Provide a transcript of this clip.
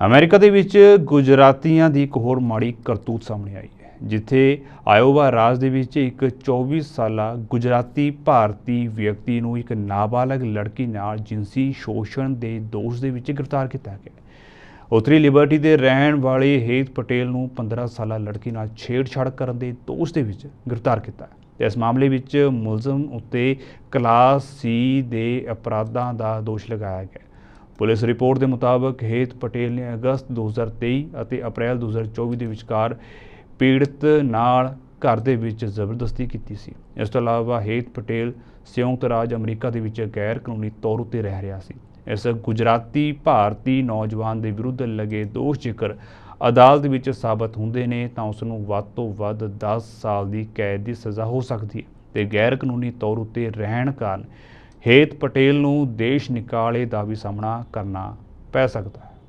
America ਦੇ ਵਿੱਚ ਗੁਜਰਾਤੀਆਂ ਦੀ ਇੱਕ ਹੋਰ ਮਾੜੀ ਕਰਤੂਤ ਸਾਹਮਣੇ ਆਈ ਹੈ, ਜਿੱਥੇ ਆਇਓਵਾ ਰਾਜ ਦੇ ਵਿੱਚ ਇੱਕ 24 ਸਾਲਾ ਗੁਜਰਾਤੀ ਭਾਰਤੀ ਵਿਅਕਤੀ ਨੂੰ ਇੱਕ ਨਾਬਾਲਗ ਲੜਕੀ ਨਾਲ ਜਿੰਸੀ ਸ਼ੋਸ਼ਣ ਦੇ ਦੋਸ਼ ਦੇ ਵਿੱਚ ਗ੍ਰਿਫਤਾਰ ਕੀਤਾ ਗਿਆ ਉਤਰੀ ਲਿਬਰਟੀ ਦੇ ਰਹਿਣ ਵਾਲੇ ਹੇਤ ਪਟੇਲ ਨੂੰ 15 ਸਾਲਾ ਲੜਕੀ ਨਾਲ ਛੇੜਛਾੜ ਕਰਨ ਦੇ ਦੋਸ਼ ਦੇ ਵਿੱਚ ਗ੍ਰਿਫਤਾਰ ਕੀਤਾ ਹੈ। ਇਸ ਮਾਮਲੇ ਵਿੱਚ ਮੁਲਜ਼ਮ ਉੱਤੇ ਕਲਾਸ ਸੀ ਦੇ ਅਪਰਾਧਾਂ ਦਾ ਦੋਸ਼ ਲਗਾਇਆ ਗਿਆ ਪੁਲਿਸ ਰਿਪੋਰਟ ਦੇ ਮੁਤਾਬਕ ਹੇਤ ਪਟੇਲ ਨੇ ਅਗਸਤ 2023 ਅਤੇ ਅਪ੍ਰੈਲ 2024 ਦੇ ਵਿਚਕਾਰ ਪੀੜਤ ਨਾਲ ਘਰ ਦੇ ਵਿੱਚ ਜ਼ਬਰਦਸਤੀ ਕੀਤੀ ਸੀ। ਇਸ ਤੋਂ ਇਲਾਵਾ ਹੇਤ ਪਟੇਲ ਸੰਯੁਕਤ ਰਾਜ ਅਮਰੀਕਾ ਦੇ ਵਿੱਚ ਗੈਰ ਕਾਨੂੰਨੀ ਤੌਰ ਉੱਤੇ ਰਹਿ ਰਿਹਾ ਸੀ। ਇਸ ਗੁਜਰਾਤੀ ਭਾਰਤੀ ਨੌਜਵਾਨ ਦੇ ਵਿਰੁੱਧ ਲੱਗੇ ਦੋਸ਼ ਜੇਕਰ ਅਦਾਲਤ ਵਿੱਚ ਸਾਬਤ ਹੁੰਦੇ ਨੇ ਤਾਂ ਉਸ ਨੂੰ ਵੱਧ ਤੋਂ ਵੱਧ 10 ਸਾਲ ਦੀ ਕੈਦ ਦੀ ਸਜ਼ਾ ਹੋ ਸਕਦੀ ਹੈ ਤੇ ਗੈਰ ਕਾਨੂੰਨੀ ਤੌਰ ਉੱਤੇ ਰਹਿਣ ਕਾਰਨ ਹੇਤ ਪਟੇਲ ਨੂੰ ਦੇਸ਼ ਨਿਕਾਲੇ ਦਾ ਵੀ ਸਾਹਮਣਾ ਕਰਨਾ ਪੈ ਸਕਦਾ ਹੈ।